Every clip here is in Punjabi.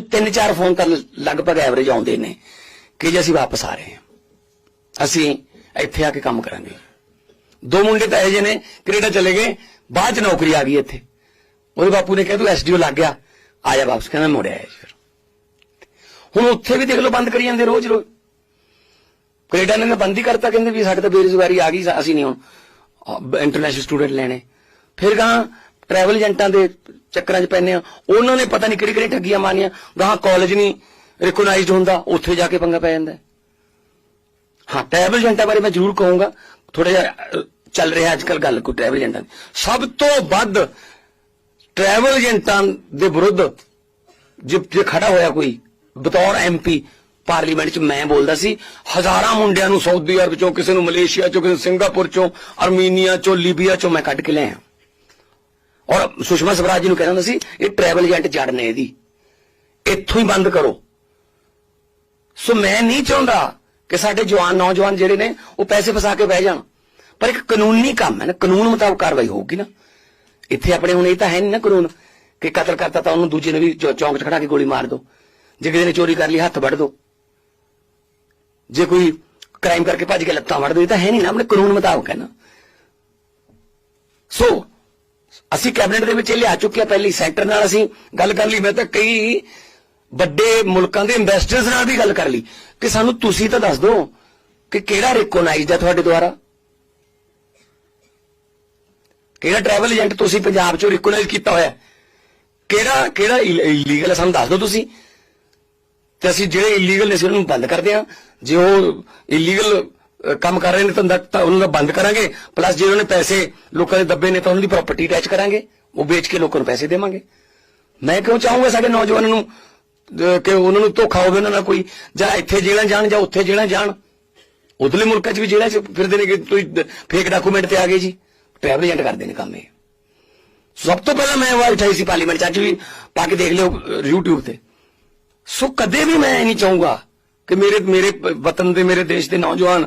ਤਿੰਨ ਚਾਰ ਫੋਨ ਕਰ ਲਗਭਗ ਐਵਰੇਜ ਆਉਂਦੇ ਨੇ ਕਿ ਜੇ ਅਸੀਂ ਵਾਪਸ ਆ ਰਹੇ ਹਾਂ। ਅਸੀਂ ਇੱਥੇ ਆ ਕੇ ਕੰਮ ਕਰਾਂਗੇ। ਦੋ ਮੁੰਡੇ ਤਾਂ ਇਹੋ ਜਿਹੇ ਨੇ, ਕੈਨੇਡਾ ਚਲੇ ਗਏ, ਬਾਅਦ ਚ ਨੌਕਰੀ ਆ ਗਈ ਇੱਥੇ। ਉਹਦੇ ਬਾਪੂ ਨੇ ਕਿਹਾ, ਤੂੰ ਐਸਡੀਓ ਲੱਗ ਗਿਆ, ਆ ਜਾ ਵਾਪਸ। ਕਹਿੰਦਾ ਮੁੜਿਆ ਆਇਆ ਫਿਰ। ਹੁਣ ਉੱਥੇ ਵੀ ਦੇਖ ਲਓ, ਬੰਦ ਕਰੀ ਜਾਂਦੇ ਰੋਜ਼ ਰੋਜ਼ ਕੈਨੇਡਾ ਨੇ ਤਾਂ ਬੰਦ ਹੀ ਕਰਤਾ, ਕਹਿੰਦੇ ਵੀ ਸਾਡੇ ਤਾਂ ਬੇਰੁਜ਼ਗਾਰੀ ਆ ਗਈ, ਅਸੀਂ ਨਹੀਂ ਹੁਣ ਇੰਟਰਨੈਸ਼ਨਲ ਸਟੂਡੈਂਟ ਲੈਣੇ। ਫਿਰ ਕਹਾਂ ਟਰੈਵਲ ਏਜੰਟਾਂ ਦੇ ਚੱਕਰਾਂ 'ਚ ਪੈਨੇ ਆ। ਉਹਨਾਂ ਨੇ ਪਤਾ ਨਹੀਂ ਕਿਹੜੀ ਕਿਹੜੀ ਠੱਗੀਆਂ ਮਾਰੀਆਂ ਗਾਂ ਕਾਲਜ ਨਹੀਂ ਰਿਕਗਨਾਈਜ਼ਡ ਹੁੰਦਾ, ਉੱਥੇ ਜਾ ਕੇ ਪੰਗਾ ਪੈ ਜਾਂਦਾ ਹਾਂ। ਟਰੈਵਲ ਏਜੰਟਾਂ ਬਾਰੇ ਮੈਂ ਜ਼ਰੂਰ ਕਹੂੰਗਾ। ਥੋੜਾ ਜਿਹਾ ਚੱਲ ਰਿਹਾ ਅੱਜ ਕੱਲ ਗੱਲ ਕੋਈ ਟਰੈਵਲ ਏਜੰਟਾਂ ਦੀ। ਸਭ ਤੋਂ ਵੱਧ ਟਰੈਵਲ ਏਜੰਟਾਂ ਦੇ ਵਿਰੁੱਧ ਜੇ ਜੇ ਖੜਾ ਹੋਇਆ ਕੋਈ ਬਤੌਰ ਐਮਪੀ ਪਾਰਲੀਮੈਂਟ 'ਚ ਮੈਂ ਬੋਲਦਾ ਸੀ, ਹਜ਼ਾਰਾਂ ਮੁੰਡਿਆਂ ਨੂੰ ਸਾਊਦੀ ਅਰਬ 'ਚੋਂ, ਕਿਸੇ ਨੂੰ ਮਲੇਸ਼ੀਆ 'ਚੋਂ, ਕਿਸੇ ਨੂੰ ਸਿੰਗਾਪੁਰ 'ਚੋਂ ਅਰਮੀਨੀਆ 'ਚੋਂ ਲੀਬੀਆ 'ਚੋਂ ਮੈਂ ਕੱਢ ਕੇ ਲਿਆਇਆ। ਔਰ ਸੁਸ਼ਮਾ ਸਵਰਾਜ ਜੀ ਨੂੰ ਕਹਿੰਦਾ ਹੁੰਦਾ ਸੀ, ਇਹ ਟਰੈਵਲ ਏਜੰਟ ਜੜ ਨੇ ਇਹਦੀ। ਇੱਥੋਂ ਹੀ ਬੰਦ ਕਰੋ। ਸੋ ਮੈਂ ਨਹੀਂ ਚਾਹੁੰਦਾ ਕਿ ਸਾਡੇ ਜਵਾਨ, ਨੌਜਵਾਨ ਜਿਹੜੇ ਨੇ, ਉਹ ਪੈਸੇ ਫਸਾ ਕੇ ਬਹਿ ਜਾਣ। ਪਰ ਇੱਕ ਕਾਨੂੰਨੀ ਕੰਮ ਹੈ ਨਾ, ਕਾਨੂੰਨ ਮੁਤਾਬਕ ਕਾਰਵਾਈ ਹੋਊਗੀ ਨਾ। ਇੱਥੇ ਆਪਣੇ ਹੁਣ ਇਹ ਤਾਂ ਹੈ ਨਹੀਂ ਨਾ ਕਾਨੂੰਨ ਕਿ ਕਤਲ ਕਰਤਾ ਤਾਂ ਉਹਨੂੰ ਦੂਜੇ ਨੇ ਵੀ ਚੌ- ਚੌਂਕ 'ਚ ਖੜਾ ਕੇ ਗੋਲੀ ਮਾਰ ਦਿਓ ਜੇ ਕਿਸੇ ਨੇ ਚੋਰੀ ਕਰ ਲਈ, ਹੱਥ ਵੱਢ ਦਿਓ ਜੇ ਕੋਈ ਕ੍ਰਾਈਮ ਕਰਕੇ ਭੱਜ ਕੇ ਲੱਤਾਂ ਵੱਢ ਦਿਓ ਇਹ ਤਾਂ ਹੈ ਨਹੀਂ ਨਾ, ਆਪਣੇ ਕਾਨੂੰਨ ਮੁਤਾਬਕ ਹੈ ਨਾ। ਸੋ ਅਸੀਂ ਕੈਬਨਿਟ ਦੇ ਵਿੱਚ ਇਹ ਲਿਆ ਚੁੱਕੇ ਆ ਪਹਿਲੀ ਸੈਂਟਰ ਨਾਲ ਅਸੀਂ ਗੱਲ ਕਰ ਲਈ। ਮੈਂ ਤਾਂ ਕਈ ਵੱਡੇ ਮੁਲਕਾਂ ਦੇ ਇਨਵੈਸਟਰਸ ਨਾਲ ਵੀ ਗੱਲ ਕਰ ਲਈ। ਕਿ ਸਾਨੂੰ ਤੁਸੀਂ ਤਾਂ ਦੱਸ ਦਿਓ ਕਿ ਕਿਹੜਾ ਰਿਕੋਗਨਾਈਜ਼ਡ ਹੈ ਤੁਹਾਡੇ ਦੁਆਰਾ? ਕਿਹੜਾ ਟਰੈਵਲ ਏਜੰਟ ਤੁਸੀਂ ਪੰਜਾਬ ਚੋਂ ਰਿਕੋਗਨਾਈਜ਼ ਕੀਤਾ ਹੋਇਆ? ਕਿਹੜਾ ਕਿਹੜਾ ਇਲੀਗਲ ਹੈ ਸਾਨੂੰ ਦੱਸ ਦਿਓ ਤੁਸੀਂ। ਤੇ ਅਸੀਂ ਜਿਹੜੇ ਇਲੀਗਲ ਨੇ ਅਸੀਂ ਉਹਨਾਂ ਨੂੰ ਬੰਦ ਕਰਦੇ ਹਾਂ। ਜੇ ਉਹ ਇਲੀਗਲ ਕੰਮ ਕਰ ਰਹੇ ਨੇ ਤਾਂ ਤਾਂ ਉਹਨਾਂ ਦਾ ਬੰਦ ਕਰਾਂਗੇ ਪਲੱਸ ਜੇ ਉਹਨਾਂ ਨੇ ਪੈਸੇ ਲੋਕਾਂ ਦੇ ਦੱਬੇ ਨੇ ਤਾਂ ਉਹਨਾਂ ਦੀ ਪ੍ਰਾਪਰਟੀ ਅਟੈਚ ਕਰਾਂਗੇ ਉਹ ਵੇਚ ਕੇ ਲੋਕਾਂ ਨੂੰ ਪੈਸੇ ਦੇਵਾਂਗੇ। ਮੈਂ ਕਿਉਂ ਚਾਹੂੰਗਾ ਸਾਡੇ ਨੌਜਵਾਨਾਂ ਨੂੰ ਕਿ ਉਹਨਾਂ ਨੂੰ ਧੋਖਾ ਹੋਵੇ ਉਹਨਾਂ ਨਾਲ ਕੋਈ ਜਾਂ ਇੱਥੇ ਜੇਲ੍ਹਾਂ ਜਾਣ ਜਾਂ ਉੱਥੇ ਜੇਲ੍ਹਾਂ ਜਾਣ। ਉਧਰਲੇ ਮੁਲਕਾਂ 'ਚ ਵੀ ਜੇਲ੍ਹਾਂ 'ਚ ਫਿਰਦੇ ਨੇ ਕਿ ਤੁਸੀਂ ਫੇਕ ਡਾਕੂਮੈਂਟ ਤੇ ਆ ਗਏ ਜੀ। ਟਰੈਵਲ ਏਜੰਟ ਕਰਦੇ ਨੇ ਕੰਮ ਇਹ। ਸਭ ਤੋਂ ਪਹਿਲਾਂ ਮੈਂ ਆਵਾਜ਼ ਉਠਾਈ ਸੀ ਪਾਰਲੀਮੈਂਟ 'ਚ ਅੱਜ ਵੀ ਪਾ ਕੇ ਦੇਖ ਲਿਓ ਅਹ, YouTube ਤੇ। ਸੋ ਕਦੇ ਵੀ ਮੈਂ ਇਹ ਨਹੀਂ ਚਾਹੂੰਗਾ ਕਿ ਮੇਰੇ ਮੇਰੇ ਵਤਨ ਦੇ ਮੇਰੇ ਦੇਸ਼ ਦੇ ਨੌਜਵਾਨ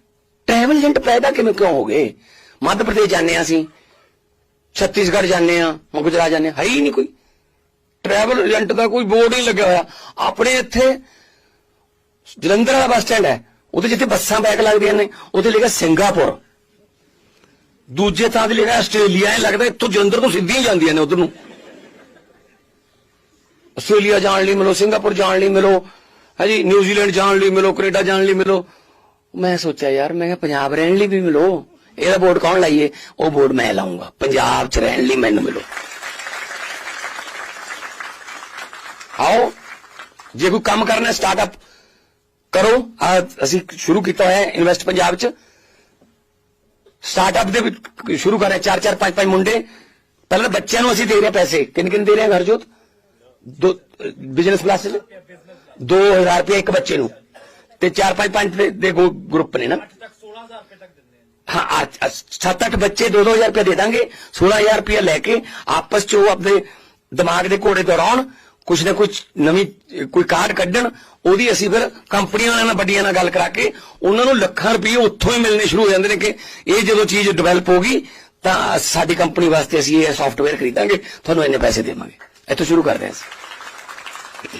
ਟਰੈਵਲ ਏਜੰਟ ਪੈਦਾ ਕਿਵੇਂ ਕਿਉਂ ਹੋ ਗਏ? ਮੱਧ ਪ੍ਰਦੇਸ਼ ਜਾਂਦੇ ਹਾਂ ਅਸੀਂ। ਛੱਤੀਸਗੜ੍ਹ ਜਾਂਦੇ ਆ ਗੁਜਰਾਤ ਜਾਂਦੇ ਹੈ, ਹੀ ਨਹੀਂ ਕੋਈ। ਟਰੈਵਲ ਏਜੰਟ ਦਾ ਕੋਈ ਬੋਰਡ ਨਹੀਂ ਲੱਗਿਆ ਹੋਇਆ। ਆਪਣੇ ਇੱਥੇ ਜਲੰਧਰ ਵਾਲਾ ਬੱਸ ਸਟੈਂਡ ਹੈ। ਉਹਦੇ ਜਿੱਥੇ ਬੱਸਾਂ ਬੈਕ ਲੱਗਦੀਆਂ ਨੇ ਉੱਥੇ ਲਿਖਿਆ ਸਿੰਗਾਪੁਰ। ਦੂਜੇ ਥਾਂ ਤੇ ਲਿਖਿਆ ਆਸਟ੍ਰੇਲੀਆ ਇਹ ਲੱਗਦਾ ਇੱਥੋਂ ਜਲੰਧਰ ਤੋਂ ਸਿੱਧੀਆਂ ਜਾਂਦੀਆਂ ਨੇ ਉਧਰ ਨੂੰ। ਆਸਟ੍ਰੇਲੀਆ ਜਾਣ ਲਈ ਮਿਲੋ, ਸਿੰਗਾਪੁਰ ਜਾਣ ਲਈ ਮਿਲੋ ਹਾਂਜੀ ਨਿਊਜ਼ੀਲੈਂਡ ਜਾਣ ਲਈ ਮਿਲੋ, ਕੈਨੇਡਾ ਜਾਣ ਲਈ ਮਿਲੋ। ਮੈਂ ਸੋਚਿਆ, ਯਾਰ, ਮੈਂ ਕਿਹਾ ਪੰਜਾਬ ਰਹਿਣ ਲਈ ਵੀ ਮਿਲੋ। ਇਹਦਾ ਬੋਰਡ ਕੌਣ ਲਾਈਏ? ਉਹ ਬੋਰਡ ਮੈਂ ਲਾਉਂਗਾ ਪੰਜਾਬ 'ਚ ਰਹਿਣ ਲਈ ਮੈਨੂੰ ਮਿਲੋ। ਆਓ, ਜੇ ਕੋਈ ਕੰਮ ਕਰਨਾ ਸਟਾਰਟਅਪ ਕਰੋ। ਅਸੀਂ ਸ਼ੁਰੂ ਕੀਤਾ ਹੋਇਆ ਇਨਵੈਸਟ ਪੰਜਾਬ 'ਚ। ਸਟਾਰਟਅਪ ਦੇ ਵਿੱਚ ਸ਼ੁਰੂ ਕਰ ਰਹੇ ਚਾਰ ਚਾਰ ਪੰਜ ਪੰਜ ਮੁੰਡੇ। ਪਹਿਲਾਂ ਤਾਂ ਬੱਚਿਆਂ ਨੂੰ ਅਸੀਂ ਦੇ ਰਹੇ ਪੈਸੇ। ਕਿੰਨੇ ਕਿੰਨੇ ਦੇ ਰਹੇ ਹਾਂ ਘਰਜੋਤ ਦੋ ਬਿਜ਼ਨਸ ਕਲਾਸ ਚ? 2000 ਰੁਪਏ ਇੱਕ ਬੱਚੇ ਨੂੰ। ਤੇ ਚਾਰ ਪੰਜ ਪੰਜ ਦੇ- ਦੇ ਗਰੁੱਪ ਨੇ ਨਾ। ਹਾਂ ਅੱਜ- ਅੱਜ ਸੱਤ ਅੱਠ ਬੱਚੇ 2-2000 ਰੁਪਏ ਦੇ ਦਾਂਗੇ। 16000 ਰੁਪਏ ਲੈ ਕੇ ਆਪਸ ਚ ਉਹ ਆਪਣੇ ਦਿਮਾਗ ਦੇ ਘੋੜੇ ਦੌੜਾਉਣ ਕੁਛ ਨਾ ਕੁਛ ਨਵੀਂ ਕੋਈ ਕਾਰਡ ਕੱਢਣ ਉਹਦੀ ਅਸੀਂ ਫਿਰ ਕੰਪਨੀਆਂ ਵਾਲਿਆਂ ਨਾਲ ਵੱਡੀਆਂ ਨਾਲ ਗੱਲ ਕਰਾ ਕੇ ਉਹਨਾਂ ਨੂੰ ਲੱਖਾਂ ਰੁਪਏ ਉੱਥੋਂ ਹੀ ਮਿਲਣੇ ਸ਼ੁਰੂ ਹੋ ਜਾਂਦੇ ਨੇ ਕਿ ਇਹ ਜਦੋਂ ਚੀਜ਼ ਡਿਵੈਲਪ ਹੋਗੀ ਤਾਂ ਸਾਡੀ ਕੰਪਨੀ ਵਾਸਤੇ ਅਸੀਂ ਇਹ ਸੌਫਟਵੇਅਰ ਖਰੀਦਾਂਗੇ ਤੁਹਾਨੂੰ ਇੰਨੇ ਪੈਸੇ ਦੇਵਾਂਗੇ। ਇੱਥੋਂ ਸ਼ੁਰੂ ਕਰਦੇ ਹਾਂ ਅਸੀਂ।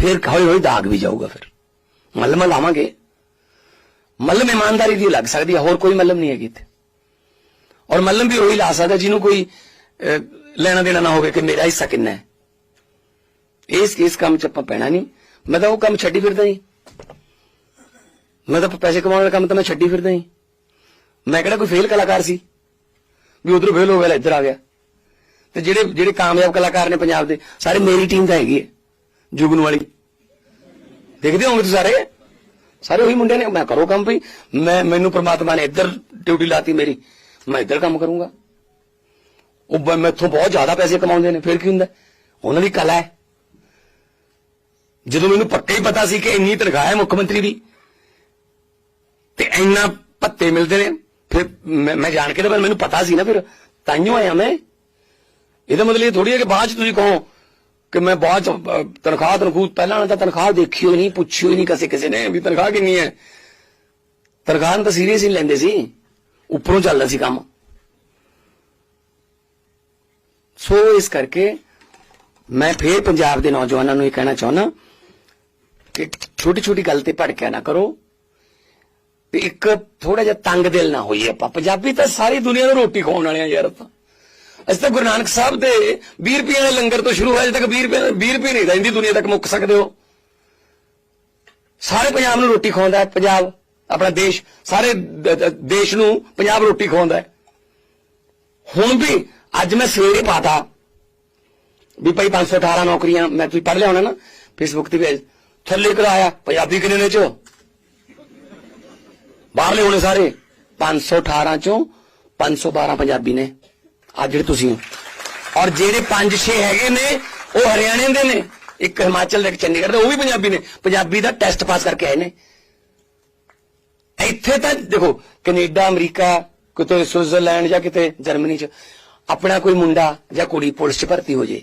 ਫਿਰ ਹੌਲੀ ਹੌਲੀ ਦਾਗ ਵੀ ਜਾਊਗਾ ਫਿਰ ਮਲਮ ਲਾਵਾਂਗੇ ਮਲਮ ਇਮਾਨਦਾਰੀ ਦੀ ਲੱਗ ਸਕਦੀ ਹੈ ਹੋਰ ਕੋਈ ਮਲਮ ਨਹੀਂ ਹੈਗੀ ਇੱਥੇ ਔਰ ਮਲਮ ਵੀ ਉਹੀ ਲਾ ਸਕਦਾ ਜਿਹਨੂੰ ਕੋਈ ਲੈਣਾ ਦੇਣਾ ਨਾ ਹੋਵੇ ਕਿ ਮੇਰਾ ਹਿੱਸਾ ਕਿੰਨਾ ਹੈ ਇਸ ਇਸ ਕੰਮ 'ਚ ਆਪਾਂ ਪੈਣਾ ਨਹੀਂ ਮੈਂ ਤਾਂ ਉਹ ਕੰਮ ਛੱਡੀ ਫਿਰਦਾ ਜੀ ਮੈਂ ਤਾਂ ਪੈਸੇ ਕਮਾਉਣ ਵਾਲਾ ਕੰਮ ਤਾਂ ਮੈਂ ਛੱਡੀ ਫਿਰਦਾ ਜੀ ਮੈਂ ਕਿਹੜਾ ਕੋਈ ਫੇਲ ਕਲਾਕਾਰ ਸੀ ਵੀ ਉਧਰੋਂ ਫੇਲ ਹੋ ਗਿਆ ਇੱਧਰ ਆ ਗਿਆ ਤੇ ਜਿਹੜੇ ਜਿਹੜੇ ਕਾਮਯਾਬ ਕਲਾਕਾਰ ਨੇ ਪੰਜਾਬ ਦੇ ਸਾਰੇ ਮੇਰੀ ਟੀਮ ਦਾ ਹੈਗੀ ਹੈ ਜੁਗਨ ਵਾਲੀ। ਦੇਖਦੇ ਹੋਗੇ ਤੁਸੀਂ ਸਾਰੇ? ਸਾਰੇ ਉਹੀ ਮੁੰਡੇ ਨੇ। ਮੈਂ ਕਰੋ ਕੰਮ ਭਈ ਮੈਂ ਮੈਨੂੰ ਪ੍ਰਮਾਤਮਾ ਨੇ ਇੱਧਰ ਡਿਊਟੀ ਲਾਤੀ ਮੇਰੀ। ਮੈਂ ਇੱਧਰ ਕੰਮ ਕਰੂੰਗਾ। ਉਹ ਮੈਥੋਂ ਬਹੁਤ ਜ਼ਿਆਦਾ ਪੈਸੇ ਕਮਾਉਂਦੇ ਨੇ। ਫਿਰ ਕੀ ਹੁੰਦਾ? ਉਹਨਾਂ ਦੀ ਕਲਾ ਹੈ। ਜਦੋਂ ਮੈਨੂੰ ਪੱਕਾ ਹੀ ਪਤਾ ਸੀ ਕਿ ਇੰਨੀ ਤਨਖਾਹ ਹੈ ਮੁੱਖ ਮੰਤਰੀ ਦੀ, ਤੇ ਇੰਨਾ ਪੱਤੇ ਮਿਲਦੇ ਨੇ, ਫਿਰ ਮੈਂ ਜਾਣ ਕੇ ਤਾਂ ਫਿਰ ਮੈਨੂੰ ਪਤਾ ਸੀ ਨਾ ਫਿਰ। ਤਾਈਓ ਆਇਆ ਮੈਂ। ਇਹਦਾ ਮਤਲਬ ਇਹ ਥੋੜੀ ਹੈ ਕਿ ਬਾਅਦ ਚ ਤੁਸੀਂ ਕਹੋ। ਕਿ ਮੈਂ ਬਾਅਦ ਚ ਅਹ, ਤਨਖਾਹ ਤਨਖੂਹ ਪਹਿਲਾਂ ਤਾਂ ਤਨਖਾਹ ਦੇਖੀ ਹੋਈ ਨਹੀਂ ਪੁੱਛੀ ਹੋਈ ਨਹੀਂ ਕਿਸੇ ਕਿਸੇ ਨੇ ਵੀ ਤਨਖਾਹ ਕਿੰਨੀ ਹੈ? ਤਨਖਾਹ ਨੂੰ ਤਾਂ ਸੀਰੀਅਸ ਹੀ ਨੀ ਲੈਂਦੇ ਸੀ। ਉੱਪਰੋਂ ਚੱਲਦਾ ਸੀ ਕੰਮ। ਸੋ ਇਸ ਕਰਕੇ ਮੈਂ ਫੇਰ ਪੰਜਾਬ ਦੇ ਨੌਜਵਾਨਾਂ ਨੂੰ ਇਹ ਕਹਿਣਾ ਚਾਹੁੰਦਾ ਕਿ ਛੋਟੀ ਛੋਟੀ ਗੱਲ ਤੇ ਭੜਕਿਆ ਨਾ ਕਰੋ। ਤੇ ਇੱਕ ਥੋੜਾ ਜਿਹਾ ਤੰਗ ਦਿਲ ਨਾ ਹੋਈਏ ਆਪਾਂ। ਪੰਜਾਬੀ ਤਾਂ ਸਾਰੀ ਦੁਨੀਆ ਨੂੰ ਰੋਟੀ ਖਵਾਉਣ ਵਾਲੇ ਆ ਯਾਰ ਆਪਾਂ। ਅਸੀਂ ਤਾਂ ਗੁਰੂ ਨਾਨਕ ਸਾਹਿਬ ਦੇ 20 ਰੁਪਏ ਦੇ ਲੰਗਰ ਤੋਂ ਸ਼ੁਰੂ ਹੋਇਆ, ਅਜੇ ਤੱਕ 20 ਰੁਪਏ 20 ਰੁਪਏ ਨਹੀਂ ਰਹਿੰਦੀ ਦੁਨੀਆ ਤੱਕ ਮੁੱਕ ਸਕਦੇ ਹੋ। ਸਾਰੇ ਪੰਜਾਬ ਨੂੰ ਰੋਟੀ ਖਵਾਉਂਦਾ ਹੈ, ਪੰਜਾਬ, ਆਪਣਾ ਦੇਸ਼, ਸਾਰੇ ਦੇਸ਼ ਨੂੰ ਪੰਜਾਬ ਰੋਟੀ ਖਵਾਉਂਦਾ ਹੈ। ਹੁਣ ਵੀ ਅੱਜ ਮੈਂ ਸਵੇਰੇ ਪਾਤਾ ਵੀ ਭਾਈ 518 ਨੌਕਰੀਆਂ ਮੈਂ ਤੁਸੀਂ ਪੜ੍ਹ ਲਿਆ ਹੋਣਾ ਨਾ ਫੇਸਬੁੱਕ ਤੇ ਵੀ ਥੱਲੇ ਕਰਾਇਆ ਪੰਜਾਬੀ ਕਿੰਨੇ ਨੇ ਚੋ? ਬਾਹਰਲੇ ਹੋਣੇ ਸਾਰੇ। 518 ਚੋਂ 512 ਪੰਜਾਬੀ ਨੇ। ਅੱਜ ਜਿਹੜੇ ਤੁਸੀਂ ਔਰ ਜਿਹੜੇ 5-6 ਹੈਗੇ ਨੇ, ਉਹ ਹਰਿਆਣੇ ਦੇ ਨੇ। ਇੱਕ ਹਿਮਾਚਲ ਦੇ, ਇੱਕ ਚੰਡੀਗੜ੍ਹ ਦਾ, ਉਹ ਵੀ ਪੰਜਾਬੀ ਨੇ। ਪੰਜਾਬੀ ਦਾ ਟੈਸਟ ਪਾਸ ਕਰਕੇ ਆਏ ਨੇ। ਇੱਥੇ ਤਾਂ ਦੇਖੋ, ਕੈਨੇਡਾ, ਅਮਰੀਕਾ, ਕਿਤੇ ਸਵਿਟਜ਼ਰਲੈਂਡ ਜਾਂ ਕਿਤੇ ਜਰਮਨੀ ਚ, ਆਪਣਾ ਕੋਈ ਮੁੰਡਾ ਜਾਂ ਕੁੜੀ ਪੁਲਿਸ ਚ ਭਰਤੀ ਹੋ ਜੇ।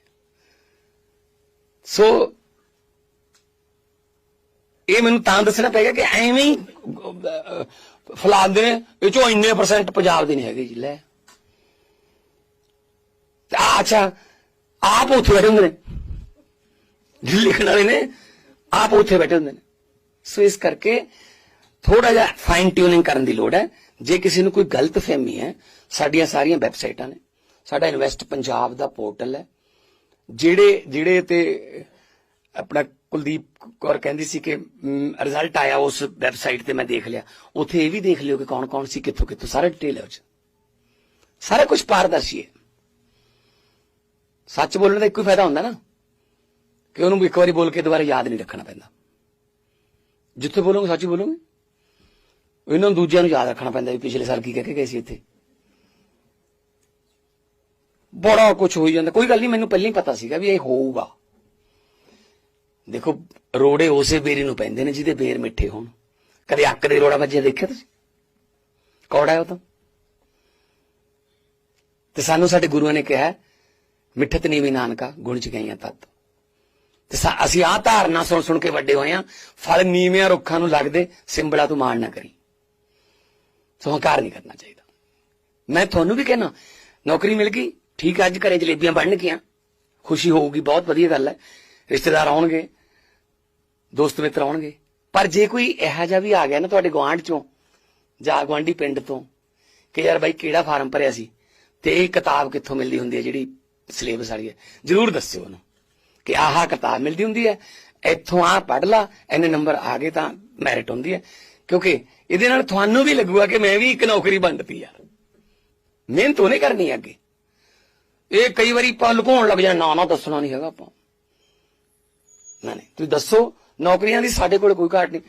ਸੋ ਇਹ ਮੈਨੂੰ ਤਾਂ ਦੱਸਣਾ ਪਏਗਾ ਕਿ ਐਵੇਂ ਹੀ ਫਲਾਉਂਦੇ ਨੇ ਇਹ ਚੋਂ ਇੰਨੇ ਪਰਸੈਂਟ ਪੰਜਾਬ ਦੇ ਨਹੀਂ ਹੈਗੇ ਜੀ, ਲੈ। ਅੱਛਾ, ਆਪ ਉੱਥੇ ਬੈਠੇ ਹੁੰਦੇ ਨੇ। ਲਿਖਣ ਵਾਲੇ ਨੇ, ਆਪ ਉੱਥੇ ਬੈਠੇ ਹੁੰਦੇ ਨੇ। ਸੋ ਇਸ ਕਰਕੇ ਥੋੜਾ ਜਿਹਾ ਫਾਈਨ ਟਿਊਨਿੰਗ ਕਰਨ ਦੀ ਲੋੜ ਹੈ। ਜੇ ਕਿਸੇ ਨੂੰ ਕੋਈ ਗਲਤ ਫਹਿਮੀ ਹੈ, ਸਾਡੀਆਂ ਸਾਰੀਆਂ ਵੈਬਸਾਈਟਾਂ ਨੇ। ਸਾਡਾ ਇਨਵੈਸਟ ਪੰਜਾਬ ਦਾ ਪੋਰਟਲ ਹੈ। ਜਿਹੜੇ ਜਿਹੜੇ ਤੇ ਆਪਣਾ ਕੁਲਦੀਪ ਕੌਰ ਕਹਿੰਦੀ ਸੀ ਕਿ ਰਿਜ਼ਲਟ ਆਇਆ ਉਸ ਵੈਬਸਾਈਟ ਤੇ ਮੈਂ ਦੇਖ ਲਿਆ। ਉੱਥੇ ਇਹ ਵੀ ਦੇਖ ਲਿਓ ਕਿ ਕੌਣ ਕੌਣ ਸੀ, ਕਿੱਥੋਂ ਕਿੱਥੋਂ, ਸਾਰਾ ਡਿਟੇਲ ਹੈ ਉਹ 'ਚ। ਸਾਰਾ ਕੁਝ ਪਾਰਦਰਸ਼ੀ ਹੈ। ਸੱਚ ਬੋਲਣ ਦਾ ਇੱਕੋ ਹੀ ਫਾਇਦਾ ਹੁੰਦਾ ਨਾ, ਕਿ ਉਹਨੂੰ ਇੱਕ ਵਾਰੀ ਬੋਲ ਕੇ ਦੁਬਾਰਾ ਯਾਦ ਨਹੀਂ ਰੱਖਣਾ ਪੈਂਦਾ। ਜਿੱਥੇ ਬੋਲੋਗੇ, ਸੱਚ ਬੋਲੋਗੇ। ਇਹਨਾਂ ਨੂੰ ਦੂਜਿਆਂ ਨੂੰ ਯਾਦ ਰੱਖਣਾ ਪੈਂਦਾ ਵੀ ਪਿਛਲੇ ਸਾਲ ਕੀ ਕਹਿ ਕੇ ਗਏ ਸੀ ਇੱਥੇ। ਬੜਾ ਕੁਝ ਹੋਈ ਜਾਂਦਾ। ਕੋਈ ਗੱਲ ਨਹੀਂ, ਮੈਨੂੰ ਪਹਿਲਾਂ ਹੀ ਪਤਾ ਸੀਗਾ ਵੀ ਇਹ ਹੋਊਗਾ। ਦੇਖੋ, ਰੋੜੇ ਉਸੇ ਬੇਰੀ ਨੂੰ ਪੈਂਦੇ ਨੇ ਜਿਹਦੇ ਬੇਰ ਮਿੱਠੇ ਹੋਣ। ਕਦੇ ਅੱਕ ਦੇ ਰੋੜਾ ਵੱਜਿਆ ਦੇਖਿਆ ਤੁਸੀਂ? ਕੌੜਾ ਹੈ ਉਹ ਤਾਂ। ਤੇ ਸਾਨੂੰ ਸਾਡੇ ਗੁਰੂਆਂ ਨੇ ਕਿਹਾ, ਮਿੱਠਤ ਨੀਵੀਂ ਨਾਨਕਾ, ਗੁਣ ਚ ਗਈਆਂ ਤਤ। ਤੇ ਅਸੀਂ ਆਹ ਧਾਰਨਾ ਸੁਣ ਸੁਣ ਕੇ ਵੱਡੇ ਹੋਏ ਆ। ਫਲ ਨੀਵਿਆਂ ਰੁੱਖਾਂ ਨੂੰ ਲੱਗਦੇ ਸਿੰਬੜਾ ਤੂੰ ਮਾਣ ਨਾ ਕਰੀ। ਸੋ ਹੰਕਾਰ ਨਹੀਂ ਕਰਨਾ ਚਾਹੀਦਾ। ਮੈਂ ਤੁਹਾਨੂੰ ਵੀ ਕਹਿਣਾ, ਨੌਕਰੀ ਮਿਲ ਗਈ ਠੀਕ ਹੈ, ਅੱਜ ਘਰੇ ਜਲੇਬੀਆਂ ਬਣਨਗੀਆਂ। ਖੁਸ਼ੀ ਹੋਊਗੀ ਬਹੁਤ ਵਧੀਆ ਗੱਲ ਹੈ ਰਿਸ਼ਤੇਦਾਰ ਆਉਣਗੇ ਦੋਸਤ ਮਿੱਤਰ ਆਉਣਗੇ। ਪਰ ਜੇ ਕੋਈ ਇਹੋ ਜਿਹਾ ਵੀ ਆ ਗਿਆ ਨਾ ਤੁਹਾਡੇ ਗਵਾਂਢ ਚੋਂ ਜਾਂ ਗਵਾਂਢੀ ਪਿੰਡ ਤੋਂ ਕਿ ਯਾਰ ਬਾਈ ਕਿਹੜਾ ਫਾਰਮ ਭਰਿਆ ਸੀ ਤੇ ਇਹ ਕਿਤਾਬ ਕਿੱਥੋਂ ਮਿਲਦੀ ਹੁੰਦੀ ਹੈ ਜਿਹੜੀ ਸਿਲੇਬਸ ਵਾਲੀ ਹੈ ਜਰੂਰ ਦੱਸਿਓ ਉਹਨੂੰ ਕਿ ਆਹ ਕਿਤਾਬ ਮਿਲਦੀ ਹੁੰਦੀ ਹੈ ਇੱਥੋਂ ਆ ਪੜ ਲਾ ਇਹਨੇ ਨੰਬਰ ਆ ਗਏ ਤਾਂ ਮੈਰਿਟ ਹੁੰਦੀ ਹੈ ਕਿਉਂਕਿ ਇਹਦੇ ਨਾਲ ਤੁਹਾਨੂੰ ਵੀ ਲੱਗੂਗਾ ਕਿ ਮੈਂ ਵੀ ਇੱਕ ਨੌਕਰੀ ਬਣਦੀ ਯਾਰ ਮਿਹਨਤ ਉਹਨੇ ਕਰਨੀ ਅੱਗੇ। ਇਹ ਕਈ ਵਾਰੀ ਆਪਾਂ ਲੁਕਾਉਣ ਲੱਗ ਜਾਂਦੇ ਨਾ ਨਾ ਦੱਸਣਾ ਨਹੀਂ ਹੈਗਾ ਆਪਾਂ। ਨਾ ਨਹੀਂ, ਤੁਸੀਂ ਦੱਸੋ। ਨੌਕਰੀਆਂ ਦੀ ਸਾਡੇ ਕੋਲ ਕੋਈ ਘਾਟ ਨਹੀਂ।